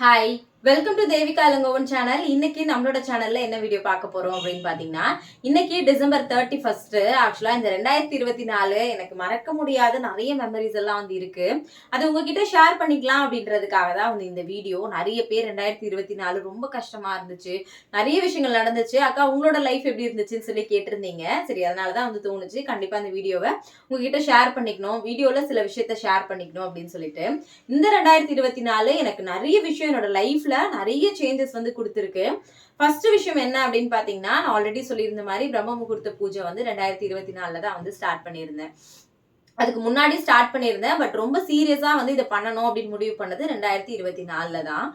Hi. Welcome to Devika Ilangovan channel இன்னைக்கு நம்மளோட சேனல்ல என்ன வீடியோ பார்க்க போறோம் அப்படின்னு பாத்தீங்கன்னா இன்னைக்கு டிசம்பர் தேர்ட்டி ஃபர்ஸ்ட் ஆக்சுவலா இந்த ரெண்டாயிரத்தி இருபத்தி நாலு எனக்கு மறக்க முடியாத நிறைய மெமரிஸ் எல்லாம் வந்து இருக்கு. அது உங்ககிட்ட ஷேர் பண்ணிக்கலாம் அப்படின்றதுக்காக தான் வந்து இந்த வீடியோ நிறைய பேர் ரெண்டாயிரத்தி இருபத்தி நாலு ரொம்ப கஷ்டமா இருந்துச்சு. நிறைய விஷயங்கள் நடந்துச்சு. அக்கா உங்களோட லைஃப் எப்படி இருந்துச்சுன்னு சொல்லி கேட்டிருந்தீங்க. சரி அதனால தான் வந்து தோணுச்சு. கண்டிப்பா இந்த வீடியோவை உங்ககிட்ட ஷேர் பண்ணிக்கணும். வீடியோல சில விஷயத்த ஷேர் பண்ணிக்கணும் அப்படின்னு சொல்லிட்டு. இந்த ரெண்டாயிரத்தி இருபத்தி நாலு எனக்கு நிறைய விஷயம் என்னோட லைஃப்ல நிறைய சேஞ்சஸ் வந்து கொடுத்துருக்கு. ஃபர்ஸ்ட் விஷயம் என்ன அப்படின்னு பாத்தீங்கன்னா நான் ஆல்ரெடி சொல்லியிருந்த மாதிரி பிரம்ம முகூர்த்த பூஜை வந்து ரெண்டாயிரத்தி இருபத்தி நாலுல தான் வந்து ஸ்டார்ட் பண்ணியிருந்தேன். அதுக்கு முன்னாடி ஸ்டார்ட் பண்ணியிருந்தேன் பட் ரொம்ப சீரியஸாக வந்து இதை பண்ணணும் அப்படின்னு முடிவு பண்ணது ரெண்டாயிரத்தி இருபத்தி நாலில் தான்.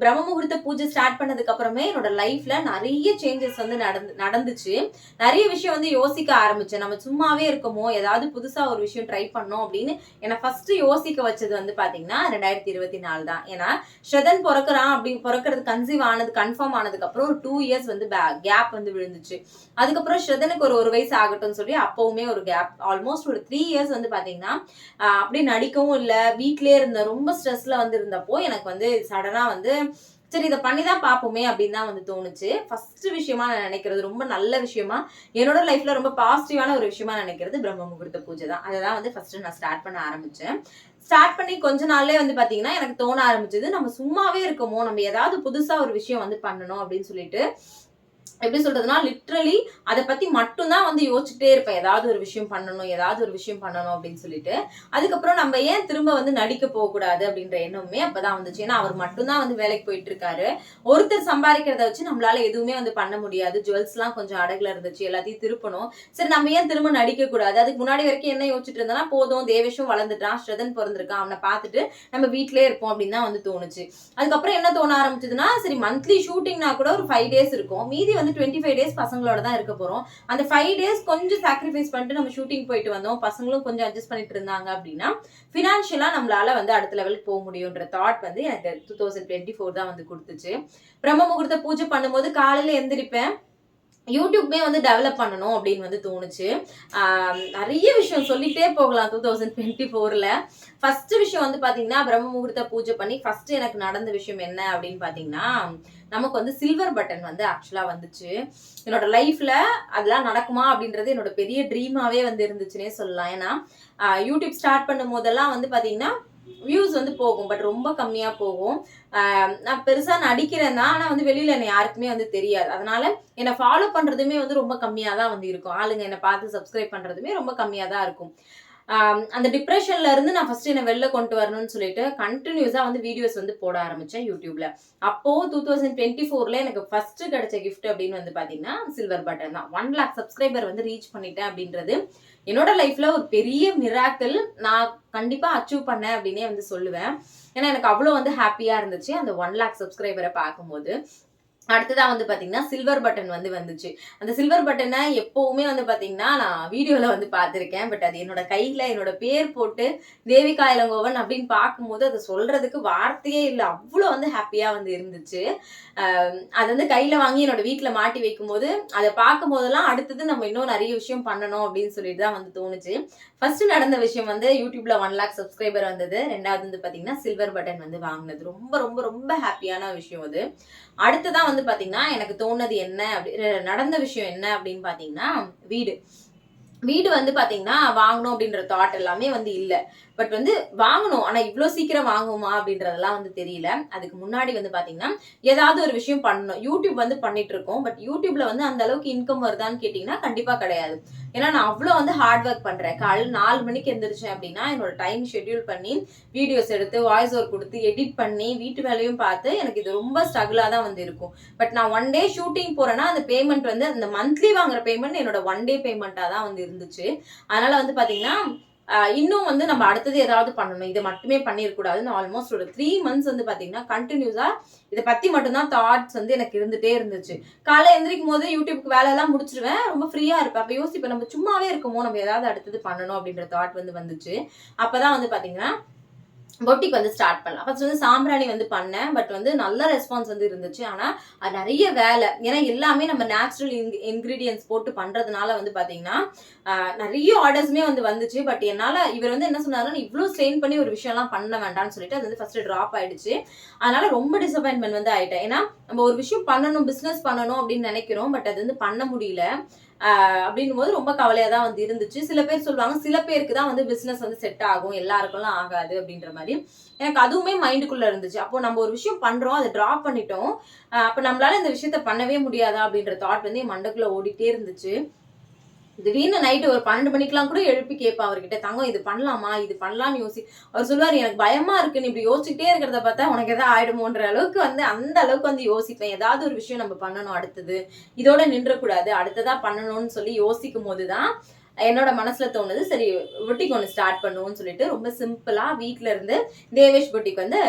பிரம்ம முகூர்த்த பூஜை ஸ்டார்ட் பண்ணதுக்கப்புறமே என்னோட லைஃப்பில் நிறைய சேஞ்சஸ் வந்து நடந்து நடந்துச்சு. நிறைய விஷயம் வந்து யோசிக்க ஆரம்பித்தேன் நம்ம சும்மாவே இருக்கோமோ ஏதாவது புதுசாக ஒரு விஷயம் ட்ரை பண்ணோம் அப்படின்னு என்னை ஃபஸ்ட்டு யோசிக்க வச்சது வந்து பார்த்தீங்கன்னா ரெண்டாயிரத்தி இருபத்தி நாலு தான். ஏன்னா ஸ்ரதன் பிறக்கிறான் அப்படி பிறக்கிறது கன்சீவ் ஆனது கன்ஃபார்ம் ஆனதுக்கப்புறம் ஒரு டூ இயர்ஸ் வந்து கேப் வந்து விழுந்துச்சு. அதுக்கப்புறம் ஸ்ரதனுக்கு ஒரு ஒரு வயசு ஆகட்டும்னு சொல்லி அப்போவுமே ஒரு கேப் ஆல்மோஸ்ட் ஒரு த்ரீ இயர்ஸ் வந்து பார்த்தீங்கன்னா அப்படியே நடிக்கவும் இல்லை வீட்லேயே இருந்த ரொம்ப ஸ்ட்ரெஸ்ல வந்து இருந்தப்போ எனக்கு வந்து சடனாக வந்து சரி இதை பண்ணி தான் பார்ப்போமே அப்படின்னு தான் வந்து தோணுச்சு. ஃபர்ஸ்ட் விஷயமா நான் நினைக்கிறது ரொம்ப நல்ல விஷயமா என்னோட லைஃப்ல ரொம்ப பாசிட்டிவான ஒரு விஷயமா நினைக்கிறது பிரம்ம முகூர்த்த பூஜை தான். அதை தான் வந்து ஃபர்ஸ்ட் நான் ஸ்டார்ட் பண்ண ஆரம்பிச்சேன். ஸ்டார்ட் பண்ணி கொஞ்ச நாள்லேயே வந்து பார்த்தீங்கன்னா எனக்கு தோண ஆரம்பிச்சது நம்ம சும்மாவே இருக்கோமோ நம்ம ஏதாவது புதுசாக ஒரு விஷயம் வந்து பண்ணணும் அப்படின்னு சொல்லிட்டு எப்படி சொல்றதுன்னா லிட்ரலி அதை பத்தி மட்டும்தான் வந்து யோசிச்சுட்டே இருப்பேன். ஏதாவது ஒரு விஷயம் பண்ணணும் ஏதாவது ஒரு விஷயம் பண்ணணும் அப்படின்னு சொல்லிட்டு. அதுக்கப்புறம் நம்ம ஏன் திரும்ப வந்து நடிக்க போகக்கூடாது அப்படின்ற எண்ணமே அப்பதான் வந்துச்சு. ஏன்னா அவர் மட்டும்தான் வந்து வேலைக்கு போயிட்டு இருக்காரு ஒருத்தர் சம்பாதிக்கிறத வச்சு நம்மளால எதுவுமே வந்து பண்ண முடியாது. ஜுவல்ஸ் எல்லாம் கொஞ்சம் அடகுல இருந்துச்சு எல்லாத்தையும் திருப்பணும். சரி நம்ம ஏன் திரும்ப நடிக்க கூடாது அதுக்கு முன்னாடி வரைக்கும் என்ன யோசிச்சுட்டு இருந்தோம்னா போதும் தேவேஷும் வளர்ந்துட்டான் ஸ்ரதன் பிறந்திருக்கான். அவனை பார்த்துட்டு நம்ம வீட்லயே இருப்போம் அப்படின்னு தான் வந்து தோணுச்சு. அதுக்கப்புறம் என்ன தோண ஆரம்பிச்சதுன்னா சரி மந்த்லி ஷூட்டிங்னா கூட ஒரு ஃபைவ் டேஸ் இருக்கும். மீதி வந்து டுவெண்ட்டி ஃபைவ் டேஸ் பசங்களோட தான் இருக்க போறோம். அந்த ஃபைவ் டேஸ் கொஞ்சம் சாக்ரிஃபைஸ் பண்ணிட்டு நம்ம ஷூட்டிங் போயிட்டு வந்தோம். பசங்களும் கொஞ்சம் அட்ஜஸ்ட் பண்ணிட்டு இருந்தாங்க அப்படின்னா ஃபினான்ஷியலாக நம்மளால வந்து அடுத்த லெவலுக்கு போக முடியுன்ற தாட் வந்து எனக்கு டூ தௌசண்ட் டுவெண்ட்டி ஃபோர் தான் வந்து கொடுத்துச்சு. பிரம்ம முகூர்த்த பூஜை பண்ணும்போது காலையில எந்திரிப்பேன். யூடியூப்மே வந்து டெவலப் பண்ணணும் அப்படின்னு வந்து தோணுச்சு. நிறைய விஷயம் சொல்லிட்டே போகலாம் டூ தௌசண்ட் டுவெண்ட்டி ஃபோரில் ஃபர்ஸ்ட் விஷயம் வந்து பார்த்தீங்கன்னா பிரம்ம முகூர்த்த பூஜை பண்ணி ஃபர்ஸ்ட் எனக்கு நடந்த விஷயம் என்ன அப்படின்னு பார்த்தீங்கன்னா நமக்கு வந்து சில்வர் பட்டன் வந்து ஆக்சுவலாக வந்துச்சு. என்னோட லைஃப்பில் அதெல்லாம் நடக்குமா அப்படின்றது என்னோட பெரிய ட்ரீமாகவே வந்து இருந்துச்சுன்னே சொல்லலாம். ஏன்னா யூடியூப் ஸ்டார்ட் பண்ணும் போதெல்லாம் வந்து பார்த்தீங்கன்னா வியூஸ் வந்து போகும் பட் ரொம்ப கம்மியாக போகும். நான் பெருசாக நடிக்கிறேன் தான் ஆனால் வந்து வெளியில் என்ன யாருக்குமே வந்து தெரியாது. அதனால என்னை ஃபாலோ பண்ணுறதுமே வந்து ரொம்ப கம்மியாக தான் வந்து இருக்கும். ஆளுங்க என்னை பார்த்து சப்ஸ்கிரைப் பண்ணுறதுமே ரொம்ப கம்மியாக தான் இருக்கும். அந்த டிப்ரெஷன்ல இருந்து நான் ஃபர்ஸ்ட் என்ன வெளில கொண்டு வரணும்னு சொல்லிட்டு கண்டினியூஸா வந்து வீடியோஸ் வந்து போட ஆரம்பிச்சேன் யூடியூப்ல. அப்போ டூ தௌசண்ட் டுவெண்ட்டி ஃபோர்ல எனக்கு ஃபர்ஸ்ட் கிடைச்ச கிஃப்ட் அப்படின்னு வந்து பாத்தீங்கன்னா சில்வர் பட்டன் தான். ஒன் லேக் சப்ஸ்கிரைபர் வந்து ரீச் பண்ணிட்டேன் அப்படின்றது என்னோட லைஃப்ல ஒரு பெரிய மிராக்கிள் நான் கண்டிப்பா அச்சீவ் பண்ணேன் அப்படின்னே வந்து சொல்லுவேன். ஏன்னா எனக்கு அவ்வளோ வந்து ஹாப்பியா இருந்துச்சு. அந்த ஒன் லேக் சப்ஸ்கிரைபரை பார்க்கும்போது அடுத்ததாக வந்து பார்த்தீங்கன்னா சில்வர் பட்டன் வந்து வந்துச்சு. அந்த சில்வர் பட்டனை எப்போவுமே வந்து பார்த்தீங்கன்னா நான் வீடியோவில் வந்து பார்த்துருக்கேன். பட் அது என்னோட கையில் என்னோட பேர் போட்டு தேவிகா இளங்கோவன் அப்படின்னு பார்க்கும்போது அதை சொல்கிறதுக்கு வார்த்தையே இல்லை. அவ்வளோ வந்து ஹாப்பியாக வந்து இருந்துச்சு. அது வந்து கையில் வாங்கி என்னோட வீட்டில் மாட்டி வைக்கும்போது அதை பார்க்கும்போதெல்லாம் அடுத்தது நம்ம இன்னும் நிறைய விஷயம் பண்ணணும் அப்படின்னு சொல்லிட்டு தான் வந்து தோணுச்சு. ஃபர்ஸ்ட் நடந்த விஷயம் வந்து யூடியூப்ல ஒன் லேக் சப்ஸ்கிரைபர் வந்தது. ரெண்டாவது வந்து பார்த்தீங்கன்னா சில்வர் பட்டன் வந்து வாங்கினது. ரொம்ப ரொம்ப ரொம்ப ஹாப்பியான விஷயம் அது. அடுத்ததான் வந்து பாத்தீங்கன்னா எனக்கு தோணுது என்ன அப்படி நடந்த விஷயம் என்ன அப்படின்னு பாத்தீங்கன்னா வீடு. வீடு வந்து பாத்தீங்கன்னா வாங்கணும் அப்படின்ற தாட் எல்லாமே வந்து இல்லை. பட் வந்து வாங்கணும். ஆனா இவ்வளோ சீக்கிரம் வாங்குவோமா அப்படின்றதெல்லாம் வந்து தெரியல. அதுக்கு முன்னாடி வந்து பாத்தீங்கன்னா ஏதாவது ஒரு விஷயம் பண்ணணும். யூடியூப் வந்து பண்ணிட்டு இருக்கோம். பட் யூடியூப்ல வந்து அந்த அளவுக்கு இன்கம் வருதான்னு கேட்டீங்கன்னா கண்டிப்பா கிடையாது. ஏன்னா நான் அவ்வளோ வந்து ஹார்ட் ஒர்க் பண்ணுறேன் காலையில் நாலு மணிக்கு எந்திரிச்சேன் அப்படின்னா என்னோட டைம் ஷெட்யூல் பண்ணி வீடியோஸ் எடுத்து வாய்ஸ் ஓவர் கொடுத்து எடிட் பண்ணி வீட்டு வேலையும் பார்த்து எனக்கு இது ரொம்ப ஸ்ட்ரகிளாக தான் வந்து இருக்கும். பட் நான் ஒன் டே ஷூட்டிங் போகிறேன்னா அந்த பேமெண்ட் வந்து அந்த மந்த்லி வாங்குற பேமெண்ட் என்னோட ஒன் டே பேமெண்ட்டாக தான் வந்து இருந்துச்சு. அதனால வந்து பார்த்தீங்கன்னா இன்னும் வந்து நம்ம அடுத்தது ஏதாவது பண்ணணும். இதை மட்டுமே பண்ணிடக்கூடாதுன்னு ஆல்மோஸ்ட் ஒரு த்ரீ மந்த்ஸ் வந்து பாத்தீங்கன்னா கண்டினியூஸா இதை பத்தி மட்டும்தான் தாட்ஸ் வந்து எனக்கு இருந்துட்டே இருந்துச்சு. காலை எந்திரிக்கும் போது யூடியூப்க்கு வேலை எல்லாம் முடிச்சிருவேன். ரொம்ப ஃப்ரீயா இருப்பேன். அப்ப யோசிப்பேன் நம்ம சும்மாவே இருக்கமோ? நம்ம ஏதாவது அடுத்தது பண்ணணும் அப்படின்ற தாட் வந்து வந்துச்சு. அப்பதான் வந்து பாத்தீங்கன்னா பொட்டிக் வந்து ஸ்டார்ட் பண்ணலாம். ஃபர்ஸ்ட் வந்து சாம்பிராணி வந்து பண்ணேன். பட் வந்து நல்ல ரெஸ்பான்ஸ் வந்து இருந்துச்சு. ஆனால் அது நிறைய வேலை. ஏன்னா எல்லாமே நம்ம நேச்சுரல் இன் இன்க்ரீடியன்ஸ் போட்டு பண்ணுறதுனால வந்து பார்த்தீங்கன்னா நிறைய ஆர்டர்ஸுமே வந்து வந்துச்சு. பட் என்னால் இவர் வந்து என்ன சொன்னாருன்னா இவ்வளோ ஸ்ட்ரெயின் பண்ணி ஒரு விஷயம்லாம் பண்ண வேண்டாம்னு சொல்லிட்டு அது வந்து ஃபர்ஸ்ட் ட்ராப் ஆயிடுச்சு. அதனால ரொம்ப டிசப்பாயின்மெண்ட் வந்து ஆயிட்டேன். ஏன்னா நம்ம ஒரு விஷயம் பண்ணணும் பிஸ்னஸ் பண்ணணும் அப்படின்னு நினைக்கிறோம். பட் அது வந்து பண்ண முடியல. அப்படின் போது ரொம்ப கவலையாக தான் வந்து இருந்துச்சு. சில பேர் சொல்லுவாங்க சில பேருக்கு தான் வந்து பிஸ்னஸ் வந்து செட் ஆகும் எல்லாருக்கும்லாம் ஆகாது அப்படின்ற மாதிரி. எனக்கு அதுவுமே மைண்டுக்குள்ளே இருந்துச்சு. அப்போ நம்ம ஒரு விஷயம் பண்ணுறோம் அதை ட்ராப் பண்ணிட்டோம். அப்போ நம்மளால இந்த விஷயத்த பண்ணவே முடியாதா அப்படின்ற தாட் வந்து என் மண்டக்குள்ளே ஓடிட்டே இருந்துச்சு. திடீர்னு நைட்டு ஒரு பன்னெண்டு மணிக்கெலாம் கூட எழுப்பி கேட்பேன் அவர்கிட்ட தங்கம் இது பண்ணலாமா? இது பண்ணலாம்னு யோசி அவர் சொல்லுவார் எனக்கு பயமா இருக்கு நீ இப்படி யோசிச்சுட்டே இருக்கிறத பார்த்தா உனக்கு எதாவது ஆயிடுமோன்ற அளவுக்கு வந்து அந்த அளவுக்கு வந்து யோசிப்பேன். ஏதாவது ஒரு விஷயம் நம்ம பண்ணணும் அடுத்தது. இதோட நின்றக்கூடாது. அடுத்ததா பண்ணணும்னு சொல்லி யோசிக்கும் போதுதான் என்னோட மனசுல தோணுது சரி பொட்டிக் ஒன்று ஸ்டார்ட் பண்ணுவோம்னு சொல்லிட்டு ரொம்ப சிம்பிளா வீட்ல இருந்து தேவேஷ் பொட்டிக் வந்து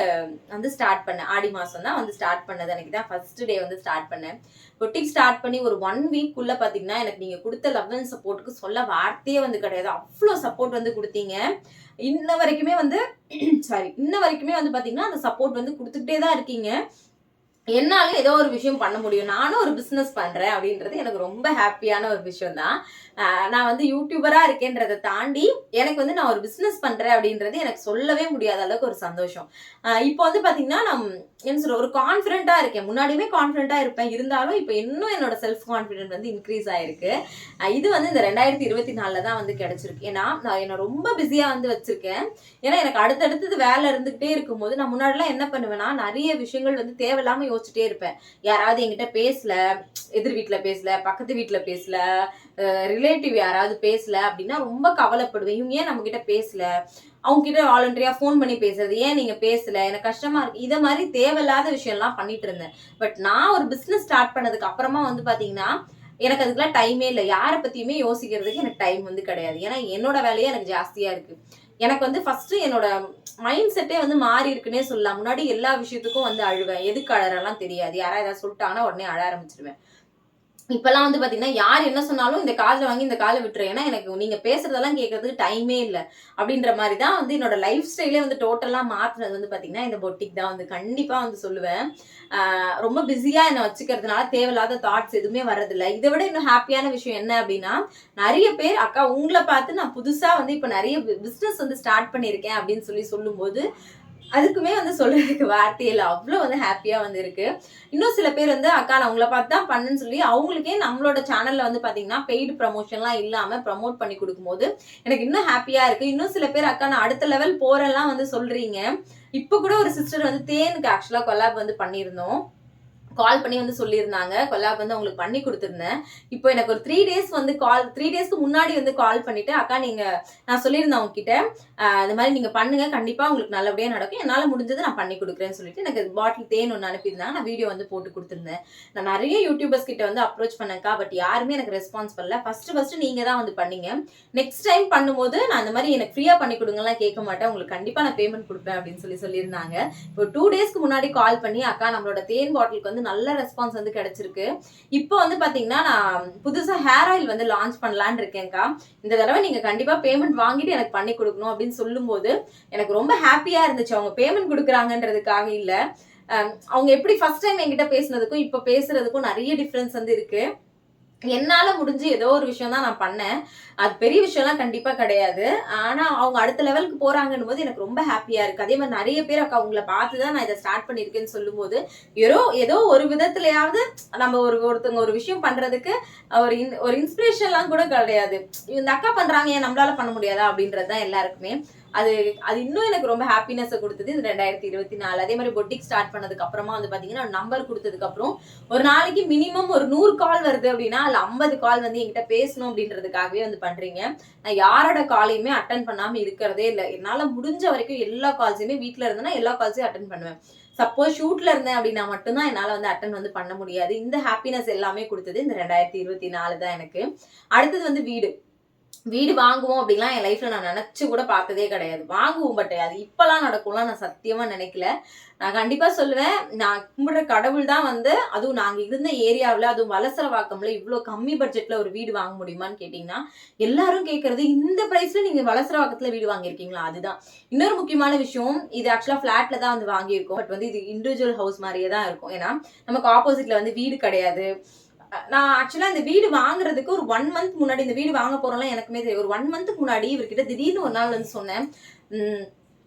வந்து ஸ்டார்ட் பண்ணேன். ஆடி மாசம் தான் வந்து ஸ்டார்ட் பண்ணது. எனக்கு தான் ஃபர்ஸ்ட் டே வந்து ஸ்டார்ட் பண்ணேன். பொட்டிக் ஸ்டார்ட் பண்ணி ஒரு ஒன் வீக் குள்ள பாத்தீங்கன்னா எனக்கு நீங்க கொடுத்த லவ் அண்ட் சப்போர்ட்டுக்கு சொல்ல வார்த்தையே வந்து கிடையாது. அவ்வளோ சப்போர்ட் வந்து கொடுத்தீங்க. இன்ன வரைக்குமே வந்து சாரி இன்ன வரைக்குமே வந்து பாத்தீங்கன்னா அந்த சப்போர்ட் வந்து கொடுத்துக்கிட்டே தான் இருக்கீங்க. என்னாலும் ஏதோ ஒரு விஷயம் பண்ண முடியும். நானும் ஒரு பிஸ்னஸ் பண்றேன் அப்படின்றது எனக்கு ரொம்ப ஹாப்பியான ஒரு விஷயம் தான் நான் வந்து யூடியூபரா இருக்கேன்றதை தாண்டி எனக்கு வந்து நான் ஒரு பிஸ்னஸ் பண்றேன் அப்படின்றது எனக்கு சொல்லவே முடியாத அளவுக்கு ஒரு சந்தோஷம். இப்போ வந்து பாத்தீங்கன்னா நான் என்ன சொல்ற ஒரு கான்ஃபிடென்ட்டா இருக்கேன். முன்னாடியுமே கான்ஃபிடென்ட்டா இருப்பேன். இருந்தாலும் இப்போ இன்னும் என்னோட செல்ஃப் கான்ஃபிடென்ட் வந்து இன்க்ரீஸ் ஆயிருக்கு. இது வந்து இந்த ரெண்டாயிரத்தி இருபத்தி நாலுல தான் வந்து கிடைச்சிருக்கு. ஏன்னா நான் என்ன ரொம்ப பிஸியா வந்து வச்சிருக்கேன். ஏன்னா எனக்கு அடுத்தடுத்தது வேலை இருந்துகிட்டே இருக்கும்போது நான் முன்னாடிலாம் என்ன பண்ணுவேன்னா நிறைய விஷயங்கள் வந்து தேவையில்லாம யோசிச்சுட்டே இருப்பேன். யாராவது என்கிட்ட பேசல எதிர் வீட்டில் பேசல பக்கத்து வீட்டில் பேசல ரிலேட்டிவ் யாராவது பேசல அப்படின்னா ரொம்ப கவலைப்படுவேன். இவங்க ஏன் நம்ம கிட்ட பேசல? அவங்க கிட்ட வாலண்டரியா ஃபோன் பண்ணி பேசுறது. ஏன் நீங்க பேசல? எனக்கு கஷ்டமா இருக்கு. இதை மாதிரி தேவையில்லாத விஷயம்லாம் பண்ணிட்டு இருந்தேன். பட் நான் ஒரு பிசினஸ் ஸ்டார்ட் பண்ணதுக்கு அப்புறமா வந்து பாத்தீங்கன்னா எனக்கு அதுக்கெல்லாம் டைமே இல்லை. யாரை பத்தியுமே யோசிக்கிறதுக்கு எனக்கு டைம் வந்து கிடையாது. ஏன்னா என்னோட வேலையே எனக்கு ஜாஸ்தியா இருக்கு. எனக்கு வந்து ஃபர்ஸ்ட் என்னோட மைண்ட் செட்டே வந்து மாறி இருக்குன்னே சொல்லலாம். முன்னாடி எல்லா விஷயத்துக்கும் வந்து அழுவேன். எதுக்கு அழறெல்லாம் தெரியாது. யாராவது ஏதாவது சொல்லிட்டாங்கன்னா உடனே அழ ஆரம்பிச்சிருவேன். இப்பெல்லாம் வந்து பாத்தீங்கன்னா யார் என்ன சொன்னாலும் இந்த காதில் வாங்கி இந்த காலை விட்டுரு. ஏன்னா எனக்கு நீங்க பேசுறதெல்லாம் கேட்கறதுக்கு டைமே இல்லை. அப்படின்ற மாதிரி தான் வந்து என்னோட லைஃப் ஸ்டைலே வந்து டோட்டலா மாத்துனது வந்து பாத்தீங்கன்னா இந்த பொட்டிக் தான் வந்து கண்டிப்பா வந்து சொல்லுவேன். ரொம்ப பிஸியா என்னை வச்சுக்கிறதுனால தேவையில்லாத தாட்ஸ் எதுவுமே வர்றதில்ல. இதை விட இன்னும் ஹாப்பியான விஷயம் என்ன அப்படின்னா நிறைய பேர் அக்கா உங்களை பார்த்து நான் புதுசா வந்து இப்போ நிறைய பிஸ்னஸ் வந்து ஸ்டார்ட் பண்ணியிருக்கேன் அப்படின்னு சொல்லி சொல்லும்போது அதுக்குமே வந்து சொல்றதுக்கு வார்த்தை இல்லை. அவ்வளோ வந்து ஹாப்பியா வந்து இருக்கு. இன்னும் சில பேர் வந்து அக்கா நான் உங்களை பார்த்து தான் பண்ணுன்னு சொல்லி அவங்களுக்கே நம்மளோட சேனல்ல வந்து பாத்தீங்கன்னா பெய்டு ப்ரமோஷன்லாம் இல்லாம ப்ரமோட் பண்ணி கொடுக்கும்போது எனக்கு இன்னும் ஹாப்பியா இருக்கு. இன்னும் சில பேர் அக்கா நான் அடுத்த லெவல் போறேன்லாம் வந்து சொல்றீங்க. இப்போ கூட ஒரு சிஸ்டர் வந்து தேனுக்கு ஆக்சுவலா கொலாப் வந்து பண்ணியிருந்தோம். கால் பண்ணி வந்து சொல்லியிருந்தாங்க. கொல்லாப் வந்து அவங்களுக்கு பண்ணி கொடுத்துருந்தேன். இப்போ எனக்கு ஒரு த்ரீ டேஸ் வந்து கால் த்ரீ டேஸ்க்கு முன்னாடி வந்து கால் பண்ணிட்டு அக்கா நீங்க நான் சொல்லியிருந்தேன் அவங்ககிட்ட இந்த மாதிரி நீங்க பண்ணுங்க. கண்டிப்பா உங்களுக்கு நல்லபடியாக நடக்கும். என்னால் முடிஞ்சது நான் பண்ணி கொடுக்குறேன்னு சொல்லிட்டு எனக்கு பாட்டில் தேன் ஒன்று அனுப்பியிருந்தாங்க. நான் வீடியோ வந்து போட்டு கொடுத்துருந்தேன். நான் நிறைய யூடியூபர்ஸ் கிட்ட வந்து அப்ரோச் பண்ணக்கா பட் யாருமே எனக்கு ரெஸ்பான்ஸ் பண்ணல. ஃபர்ஸ்ட் ஃபர்ஸ்ட் நீங்க தான் வந்து பண்ணீங்க. நெக்ஸ்ட் டைம் பண்ணும்போது நான் இந்த மாதிரி எனக்கு ஃப்ரீயா பண்ணி கொடுங்கலாம் கேட்க மாட்டேன். உங்களுக்கு கண்டிப்பா நான் பேமெண்ட் கொடுப்பேன் அப்படின்னு சொல்லி சொல்லியிருந்தாங்க. இப்போ டூ டேஸ்க்கு முன்னாடி கால் பண்ணி அக்கா நம்மளோட தேன் பாட்டிலுக்கு வந்து நல்ல ரெஸ்பான்ஸ் வந்து கிடைச்சிருக்கு. இப்போ வந்து பாத்தீங்கன்னா நான் புதுசா ஹேர் ஆயில் வந்து லான்ச் பண்ணலான்னு இருக்கேன்க்கா. இந்த தடவை நீங்க கண்டிப்பா பேமெண்ட் வாங்கிட்டு எனக்கு பண்ணி கொடுக்கணும் அப்படின்னு சொல்லும்போது எனக்கு ரொம்ப ஹாப்பியா இருந்துச்சு. அவங்க பேமெண்ட் கொடுக்குறாங்கன்றதுக்காக இல்ல. அவங்க எப்படி ஃபர்ஸ்ட் டைம் என்கிட்ட பேசுனதுக்கும் இப்ப பேசுறதுக்கும் நிறைய டிஃபரன்ஸ் வந்து இருக்கு. என்னால் முடிஞ்சு ஏதோ ஒரு விஷயம் தான் நான் பண்ணேன். அது பெரிய விஷயம்லாம் கண்டிப்பாக கிடையாது. ஆனால் அவங்க அடுத்த லெவலுக்கு போகிறாங்கன்னு போது எனக்கு ரொம்ப ஹாப்பியாக இருக்குது அதே மாதிரி நிறைய பேர் அக்கா அவங்கள பார்த்து தான் நான் இதை ஸ்டார்ட் பண்ணிருக்கேன்னு சொல்லும்போது ஏதோ ஏதோ ஒரு விதத்துலையாவது நம்ம ஒரு ஒருத்தவங்க ஒரு விஷயம் பண்ணுறதுக்கு ஒரு இன் ஒரு இன்ஸ்பிரேஷன்லாம் கூட கிடையாது. இந்த அக்கா பண்ணுறாங்க ஏன் நம்மளால பண்ண முடியாதா அப்படின்றது தான் எல்லாருக்குமே. அது அது இன்னும் எனக்கு ரொம்ப ஹாப்பினஸை கொடுத்தது இந்த ரெண்டாயிரத்தி இருபத்தி நாலு. அதே மாதிரி பொட்டிக் ஸ்டார்ட் பண்ணதுக்கு அப்புறமா வந்து பார்த்தீங்கன்னா நம்பர் கொடுத்ததுக்கு அப்புறம் ஒரு நாளைக்கு மினிமம் ஒரு நூறு கால் வருது அப்படின்னா அதில் ஐம்பது கால் வந்து என்கிட்ட பேசணும் அப்படின்றதுக்காகவே வந்து பண்ணுறீங்க நான் யாரோட காலையுமே அட்டன் பண்ணாமல் இருக்கிறதே இல்லை. என்னால் முடிஞ்ச வரைக்கும் எல்லா கால்ஸையுமே வீட்டில் இருந்தேன்னா எல்லா கால்ஸையும் அட்டன் பண்ணுவேன். சப்போஸ் ஷூட்ல இருந்தேன் அப்படின்னா மட்டும்தான் என்னால் வந்து அட்டன் வந்து பண்ண முடியாது. இந்த ஹாப்பினஸ் எல்லாமே கொடுத்தது இந்த ரெண்டாயிரத்தி இருபத்தி நாலு தான் எனக்கு. அடுத்தது வந்து வீடு. வீடு வாங்குவோம் அப்படிலாம் என் லைஃப்ல நான் நினைச்சு கூட பார்த்ததே கிடையாது. வாங்குவோம் பட் அது இப்பெல்லாம் நடக்கும்லாம் நான் சத்தியமா நினைக்கல. நான் கண்டிப்பா சொல்லுவேன் நான் கும்பிடுற கடவுள் தான் வந்து அதுவும் நாங்க இருந்த ஏரியாவில் அதுவும் வலசரவாக்கம்ல இவ்வளோ கம்மி பட்ஜெட்ல ஒரு வீடு வாங்க முடியுமான்னு கேட்டிங்கன்னா எல்லாரும் கேட்கறது இந்த பிரைஸ்ல நீங்க வலசரவாக்கத்துல வீடு வாங்கியிருக்கீங்களா? அதுதான். இன்னொரு முக்கியமான விஷயம் இது ஆக்சுவலா ஃபிளாட்ல தான் வந்து வாங்கியிருக்கோம் பட் வந்து இது இண்டிவிஜுவல் ஹவுஸ் மாதிரியே தான் இருக்கும். ஏன்னா நமக்கு ஆப்போசிட்ல வந்து வீடு கிடையாது. நான் ஆக்சுவலா இந்த வீடு வாங்குறதுக்கு ஒரு ஒன் மந்த் முன்னாடி இந்த வீடு வாங்க போறோம்லாம் எனக்குமே தெரியும் ஒரு ஒன் மந்த்க்கு முன்னாடி இவர்கிட்ட திடீர்னு ஒரு நாள் வந்து சொன்னேன்.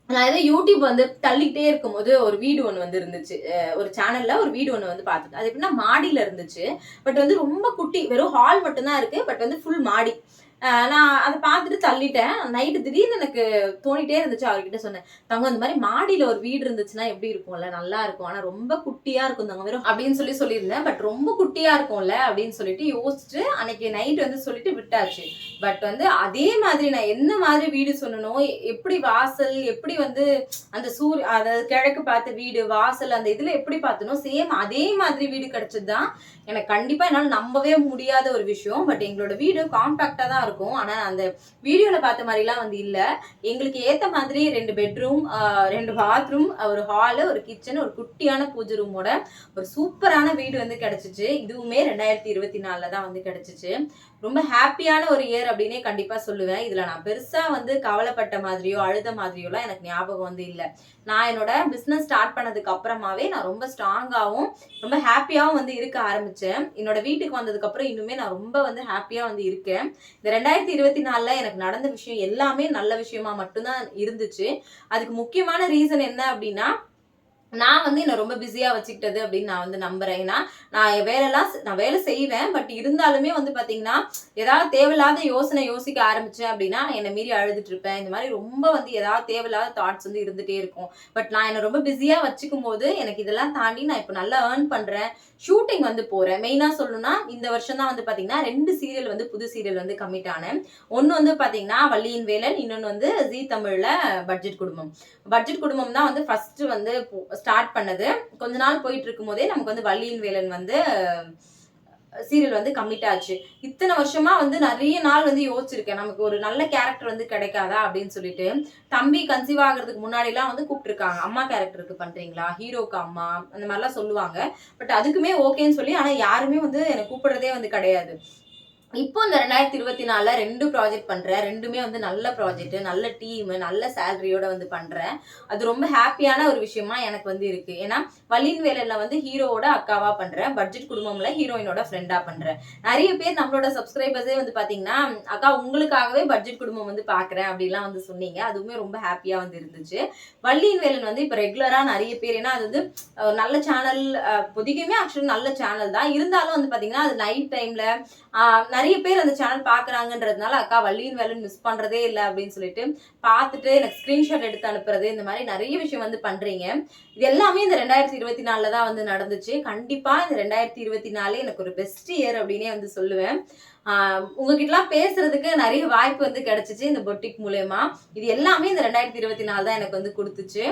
நான் ஏதோ யூடியூப் வந்து தள்ளிக்கிட்டே இருக்கும்போது ஒரு வீடு ஒன்று வந்து இருந்துச்சு. ஒரு சேனல்ல ஒரு வீடு ஒன்று வந்து பார்த்துட்டு அது எப்படின்னா மாடியில இருந்துச்சு. பட் வந்து ரொம்ப குட்டி வெறும் ஹால் மட்டும்தான் இருக்கு. பட் வந்து ஃபுல் மாடி. நான் அதை பார்த்துட்டு தள்ளிட்டேன். நைட்டு திடீர்னு எனக்கு தோணிட்டே இருந்துச்சு. அவர்கிட்ட சொன்னேன் தங்க இந்த மாதிரி மாடியில் ஒரு வீடு இருந்துச்சுன்னா எப்படி இருக்கும்ல? நல்லா இருக்கும். ஆனால் ரொம்ப குட்டியாக இருக்கும் தங்க வெறும் அப்படின்னு சொல்லி சொல்லியிருந்தேன். பட் ரொம்ப குட்டியாக இருக்கும்ல? அப்படின்னு சொல்லிட்டு யோசிச்சுட்டு அன்னைக்கு நைட் வந்து சொல்லிட்டு விட்டாச்சு. பட் வந்து அதே மாதிரி நான் என்ன மாதிரி வீடு சொல்லணும் எப்படி வாசல் எப்படி வந்து அந்த சூரிய அதாவது கிழக்கு பார்த்த வீடு வாசல் அந்த இதில் எப்படி பார்த்தனோ சேம் அதே மாதிரி வீடு கிடச்சது தான் எனக்கு கண்டிப்பாக என்னால் நம்பவே முடியாத ஒரு விஷயம். பட் எங்களோட வீடு காம்பேக்டாக தான் இருக்கும். ஆனால் அந்த வீடியோவில் பார்த்த மாதிரிலாம் வந்து இல்லை. எங்களுக்கு ஏற்ற மாதிரி ரெண்டு பெட்ரூம் ரெண்டு பாத்ரூம் ஒரு ஹாலு ஒரு கிச்சன் ஒரு குட்டியான பூஜை ரூமோட ஒரு சூப்பரான வீடு வந்து கிடச்சிச்சு. இதுவுமே ரெண்டாயிரத்தி இருபத்தி நாலில் தான் வந்து கிடச்சிச்சு. ரொம்ப ஹாப்பியான ஒரு இயர் அப்படின்னே கண்டிப்பாக சொல்லுவேன். இதில் நான் பெருசாக வந்து கவலைப்பட்ட மாதிரியோ அழுத மாதிரியோலாம் எனக்கு ஞாபகம் வந்து இல்லை. நான் என்னோட பிஸ்னஸ் ஸ்டார்ட் பண்ணதுக்கு அப்புறமாவே நான் ரொம்ப ஸ்ட்ராங்காகவும் ரொம்ப ஹாப்பியாகவும் வந்து இருக்க ஆரம்பித்தேன் என்னோட வீட்டுக்கு வந்ததுக்கப்புறம் இன்னுமே நான் ரொம்ப வந்து ஹாப்பியாக வந்து இருக்கேன். இந்த ரெண்டாயிரத்தி இருபத்தி நாலில் எனக்கு நடந்த விஷயம் எல்லாமே நல்ல விஷயமா மட்டும்தான் இருந்துச்சு. அதுக்கு முக்கியமான ரீசன் என்ன அப்படின்னா நான் வந்து என்னை ரொம்ப பிஸியா வச்சுக்கிட்டது அப்படின்னு நான் வந்து நம்புறேன். ஏன்னா நான் என் வேலைலாம் செ- நான் வேலை செய்வேன். பட் இருந்தாலுமே வந்து பாத்தீங்கன்னா ஏதாவது தேவையில்லாத யோசனை யோசிக்க ஆரம்பிச்சேன் அப்படின்னா நான் என்னை மீறி அழுதுட்டு இருப்பேன். இந்த மாதிரி ரொம்ப வந்து ஏதாவது தேவையில்லாத தாட்ஸ் வந்து இருந்துட்டே இருக்கும். பட் நான் என்னை ரொம்ப பிஸியா வச்சுக்கும் போது எனக்கு இதெல்லாம் தாண்டி நான் இப்போ நல்லா ஏர்ன் பண்றேன். ஷூட்டிங் வந்து போறேன். மெயினா சொல்லணும்னா இந்த வருஷம் தான் வந்து பாத்தீங்கன்னா ரெண்டு சீரியல் வந்து புது சீரியல் வந்து கமிட் ஆனேன். ஒன்னு வந்து பாத்தீங்கன்னா வள்ளியின் வேலன். இன்னொன்னு வந்து ஜீ தமிழ்ல பட்ஜெட் குடும்பம். பட்ஜெட் குடும்பம் தான் வந்து ஃபர்ஸ்ட் வந்து ஸ்டார்ட் பண்ணது. கொஞ்ச நாள் போயிட்டு இருக்கும் போதே நமக்கு வந்து வள்ளியின் வேலன் வந்து சீரியல் வந்து கம்மிட் ஆச்சு. இத்தனை வருஷமா வந்து நிறைய நாள் வந்து யோசிச்சிருக்கேன். நமக்கு ஒரு நல்ல கேரக்டர் வந்து கிடைக்காதா அப்படின்னு சொல்லிட்டு. தம்பி கன்சீவ் ஆகுறதுக்கு முன்னாடி எல்லாம் வந்து கூப்பிட்டுருக்காங்க. அம்மா கேரக்டருக்கு பண்றீங்களா? ஹீரோக்கு அம்மா அந்த மாதிரிலாம் சொல்லுவாங்க. பட் அதுக்குமே ஓகேன்னு சொல்லி ஆனா யாருமே வந்து என்னை கூப்பிடுறதே வந்து கிடையாது. இப்போ இந்த ரெண்டாயிரத்தி இருபத்தி நாலுல ரெண்டு ப்ராஜெக்ட் பண்ணுறேன் ரெண்டுமே வந்து நல்ல ப்ராஜெக்ட் நல்ல டீம் நல்ல சேலரியோட வந்து பண்ணுறேன் அது ரொம்ப ஹாப்பியான ஒரு விஷயமா எனக்கு வந்து இருக்கு. ஏன்னா வலின் வேலையில வந்து ஹீரோவோட அக்காவா பண்ணுறேன் பட்ஜெட் குடும்பம்ல ஹீரோயினோட ஃப்ரெண்டா பண்ணுறேன் நிறைய பேர் நம்மளோட சப்ஸ்கிரைபர்ஸே வந்து பாத்தீங்கன்னா அக்கா உங்களுக்காகவே பட்ஜெட் குடும்பம் வந்து பாக்குறேன் அப்படிலாம் வந்து சொன்னீங்க. அதுவுமே ரொம்ப ஹாப்பியா வந்து இருந்துச்சு. வள்ளியின் வேலன் வந்து இப்ப ரெகுலரா நிறைய பேர் ஏன்னா அது வந்து நல்ல சேனல் புதிக்குமே ஆக்சுவலி நல்ல சேனல் தான். இருந்தாலும் வந்து பாத்தீங்கன்னா அது நைட் டைம்ல நிறைய நிறைய பேர் அந்த சேனல் பாக்குறாங்கன்றதுனால அக்கா வள்ளியின் வேலன் மிஸ் பண்றதே இல்லை அப்படின்னு சொல்லிட்டு பார்த்துட்டு எனக்கு ஸ்கிரீன்ஷாட் எடுத்து அனுப்புறது இந்த மாதிரி நிறைய விஷயம் வந்து பண்றீங்க. இது எல்லாமே இந்த ரெண்டாயிரத்தி இருபத்தி நாலுல தான் வந்து நடந்துச்சு. கண்டிப்பா இந்த ரெண்டாயிரத்தி இருபத்தி நாலு எனக்கு ஒரு பெஸ்ட் இயர் அப்படின்னே வந்து சொல்லுவேன். உங்ககிட்டலாம் பேசுறதுக்கு நிறைய வாய்ப்பு வந்து கிடைச்சிச்சு இந்த பொட்டிக் மூலயமா. இது எல்லாமே இந்த ரெண்டாயிரத்தி இருபத்தி நாலு தான் எனக்கு வந்து கொடுத்துச்சு.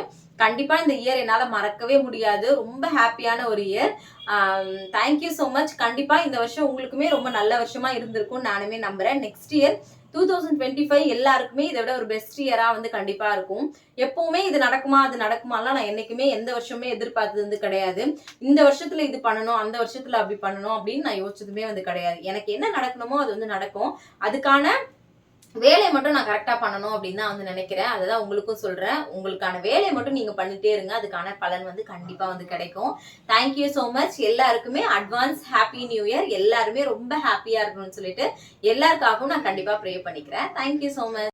கண்டிப்பா இந்த இயர் என்னால மறக்கவே முடியாது. ரொம்ப ஹாப்பியான ஒரு இயர் தேங்க்யூ ஸோ மச் கண்டிப்பா இந்த வருஷம் உங்களுக்குமே ரொம்ப நல்ல வருஷமா இருந்திருக்கும் நானுமே நம்புறேன். Next year two thousand twenty five எல்லாருக்குமே இதை விட ஒரு பெஸ்ட் இயராக வந்து கண்டிப்பாக இருக்கும். எப்பவுமே இது நடக்குமா அது நடக்குமாலாம் நான் என்றைக்குமே எந்த வருஷமே எதிர்பார்த்தது வந்து கிடையாது. இந்த வருஷத்தில் இது பண்ணணும் அந்த வருஷத்தில் அப்படி பண்ணணும் அப்படின்னு நான் யோசிச்சதுமே வந்து கிடையாது. எனக்கு என்ன நடக்கணுமோ அது வந்து நடக்கும். அதுக்கான வேலையை மட்டும் நான் கரெக்டாக பண்ணணும் அப்படின்னு தான் வந்து நினைக்கிறேன். அதுதான் உங்களுக்கும் சொல்கிறேன் உங்களுக்கான வேலையை மட்டும் நீங்கள் பண்ணிட்டே இருங்க. அதுக்கான பலன் வந்து கண்டிப்பாக வந்து கிடைக்கும். தேங்க்யூ ஸோ மச் எல்லாருக்குமே அட்வான்ஸ் ஹாப்பி நியூ இயர் எல்லாருமே ரொம்ப ஹாப்பியாக இருக்கணும்னு சொல்லிட்டு எல்லாருக்காகவும் நான் கண்டிப்பாக ப்ரே பண்ணிக்கிறேன். Thank you so much